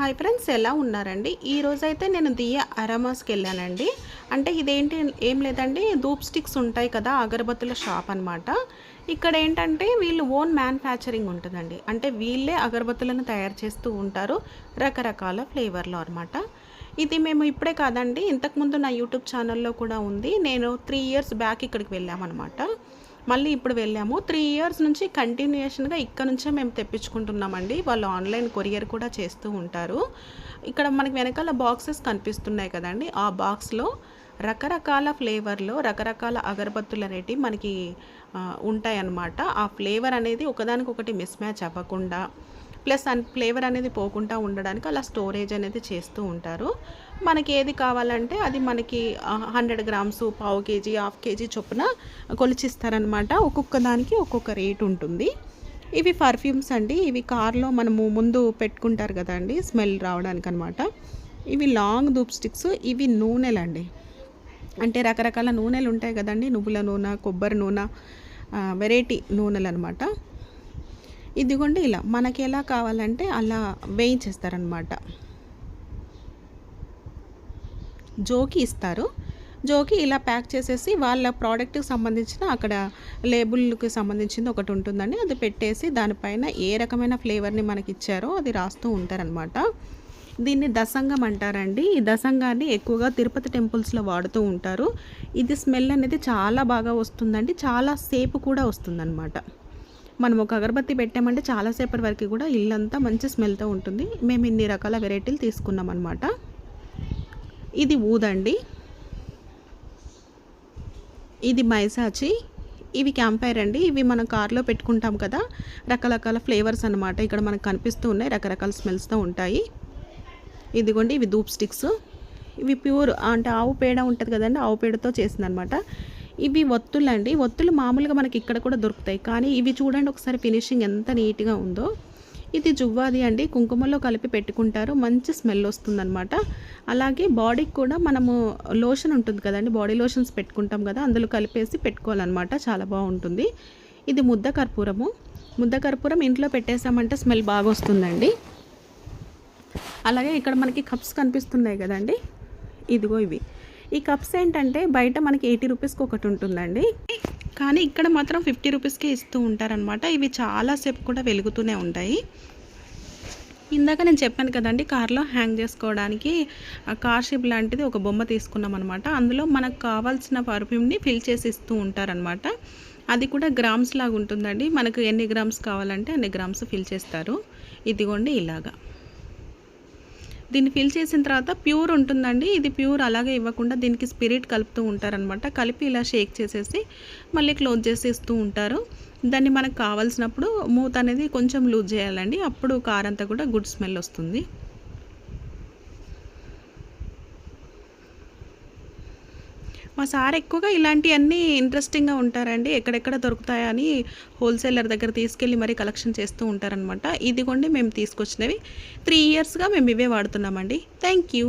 Hi friends ఎలా ఉన్నారండి? ఈరోజైతే నేను దియ అరామాస్కి వెళ్ళానండి అంటే ఇదేంటి ఏం లేదండి ధూప్ స్టిక్స్ ఉంటాయి కదా అగరబత్తుల షాప్ అనమాట ఇక్కడ ఏంటంటే వీళ్ళు ఓన్ మ్యానుఫ్యాక్చరింగ్ ఉంటుందండి. అంటే వీళ్ళే అగరబత్తులను తయారు చేస్తూ ఉంటారు రకరకాల ఫ్లేవర్లో అనమాట ఇది మేము ఇప్పుడే కాదండి ఇంతకుముందు నా యూట్యూబ్ ఛానల్లో కూడా ఉంది. నేను త్రీ ఇయర్స్ బ్యాక్ ఇక్కడికి వెళ్ళామన్నమాట. మళ్ళీ ఇప్పుడు వెళ్ళాము. త్రీ ఇయర్స్ నుంచి కంటిన్యూషన్గా ఇక్కడ నుంచే మేము తెప్పించుకుంటున్నామండి. వాళ్ళు ఆన్లైన్ కొరియర్ కూడా చేస్తూ ఉంటారు. ఇక్కడ మనకి వెనకాల బాక్సెస్ కనిపిస్తున్నాయి కదండి. ఆ బాక్స్లో రకరకాల ఫ్లేవర్లో రకరకాల అగరబత్తులు అనేటివి మనకి ఉంటాయన్నమాట. ఆ ఫ్లేవర్ అనేది ఒకదానికొకటి మిస్ మ్యాచ్ అవ్వకుండా ప్లస్ ఫ్లేవర్ అనేది పోకుండా ఉండడానికి అలా స్టోరేజ్ అనేది చేస్తూ ఉంటారు. మనకి ఏది కావాలంటే అది మనకి హండ్రెడ్ గ్రామ్స్ పావు కేజీ హాఫ్ కేజీ చొప్పున కొలిచిస్తారనమాట ఒక్కొక్క దానికి ఒక్కొక్క రేట్ ఉంటుంది. ఇవి పర్ఫ్యూమ్స్ అండి. ఇవి కార్లో మనము ముందు పెట్టుకుంటారు కదండి స్మెల్ రావడానికి అనమాట ఇవి లాంగ్ దూప్ స్టిక్స్ ఇవి నూనెలండి. అంటే రకరకాల నూనెలు ఉంటాయి కదండి నువ్వుల నూనె కొబ్బరి నూనె వెరైటీ నూనెలు అనమాట ఇదిగోండి ఇలా మనకి ఎలా కావాలంటే అలా వేయించేస్తారనమాట జోకి ఇస్తారు. జోకి ఇలా ప్యాక్ చేసేసి వాళ్ళ ప్రోడక్ట్కి సంబంధించిన అక్కడ లేబుల్కి సంబంధించింది ఒకటి ఉంటుందండి. అది పెట్టేసి దానిపైన ఏ రకమైన ఫ్లేవర్ని మనకి ఇచ్చారో అది రాస్తూ ఉంటారనమాట. దీన్ని దసంగం అంటారండి. ఈ దసంగాన్ని ఎక్కువగా తిరుపతి టెంపుల్స్లో వాడుతూ ఉంటారు. ఇది స్మెల్ అనేది చాలా బాగా వస్తుందండి. చాలా సేపు కూడా వస్తుందన్నమాట మనం ఒక అగరబత్తి పెట్టామంటే చాలాసేపటి వరకు కూడా ఇల్లంతా మంచి స్మెల్తో ఉంటుంది. మేము ఇన్ని రకాల వెరైటీలు తీసుకున్నాం అనమాట ఇది ఊదండి. ఇది మైసాచి. ఇవి క్యాంపైర్ అండి. ఇవి మనం కార్లో పెట్టుకుంటాం కదా రకరకాల ఫ్లేవర్స్ అనమాట ఇక్కడ మనకు కనిపిస్తూ ఉన్నాయి రకరకాల స్మెల్స్తో ఉంటాయి. ఇదిగోండి ఇవి ధూప్ స్టిక్స్. ఇవి ప్యూర్ అంటే ఆవు పేడ ఉంటుంది కదండి ఆవు పేడతో చేసిందనమాట ఇవి ఒత్తులు అండి ఒత్తులు మామూలుగా మనకి ఇక్కడ కూడా దొరుకుతాయి. కానీ ఇవి చూడండి ఒకసారి ఫినిషింగ్ ఎంత నీట్గా ఉందో. ఇది జువ్వాది అండి. కుంకుమలో కలిపి పెట్టుకుంటారు. మంచి స్మెల్ వస్తుందన్నమాట. అలాగే బాడీకి కూడా మనము లోషన్ ఉంటుంది కదండి. బాడీ లోషన్స్ పెట్టుకుంటాం కదా. అందులో కలిపేసి పెట్టుకోవాలన్నమాట. చాలా బాగుంటుంది. ఇది ముద్ద కర్పూరము. ముద్ద కర్పూరం ఇంట్లో పెట్టేసామంటే స్మెల్ బాగా వస్తుందండి. అలాగే ఇక్కడ మనకి కప్స్ కనిపిస్తున్నాయి కదండి. ఇదిగో ఇవి. ఈ కప్స్ ఏంటంటే బయట మనకి ఎయిటీ రూపీస్కి ఒకటి ఉంటుందండి. కానీ ఇక్కడ మాత్రం ఫిఫ్టీ రూపీస్కే ఇస్తూ ఉంటారనమాట ఇవి చాలాసేపు కూడా వెలుగుతూనే ఉంటాయి. ఇందాక నేను చెప్పాను కదండి కార్లో హ్యాంగ్ చేసుకోవడానికి కార్ షిప్ లాంటిది ఒక బొమ్మ తీసుకున్నాం అనమాట అందులో మనకు కావాల్సిన పర్ఫ్యూమ్ని ఫిల్ చేసి ఇస్తూ ఉంటారనమాట అది కూడా గ్రామ్స్ లాగా ఉంటుందండి. మనకు ఎన్ని గ్రామ్స్ కావాలంటే అన్ని గ్రామ్స్ ఫిల్ చేస్తారు. ఇదిగోండి ఇలాగా. దీన్ని ఫిల్ చేసిన తర్వాత ప్యూర్ ఉంటుందండి. ఇది ప్యూర్ అలాగే ఇవ్వకుండా దీనికి స్పిరిట్ కలుపుతూ ఉంటారనమాట కలిపి ఇలా షేక్ చేసేసి మళ్ళీ క్లోజ్ చేసి ఉంటారు. దాన్ని మనకు కావాల్సినప్పుడు మూత అనేది కొంచెం లూజ్ చేయాలండి. అప్పుడు కారంతా కూడా గుడ్ స్మెల్ వస్తుంది. మా సార్ ఎక్కువగా ఇలాంటివన్నీ ఇంట్రెస్టింగ్గా ఉంటారండి. ఎక్కడెక్కడ దొరుకుతాయని హోల్సేలర్ దగ్గర తీసుకెళ్ళి మరీ కలెక్షన్ చేస్తూ ఉంటారనమాట ఇదిగోండి మేము తీసుకొచ్చినవి. త్రీ ఇయర్స్గా మేము ఇవే వాడుతున్నామండి. Thank you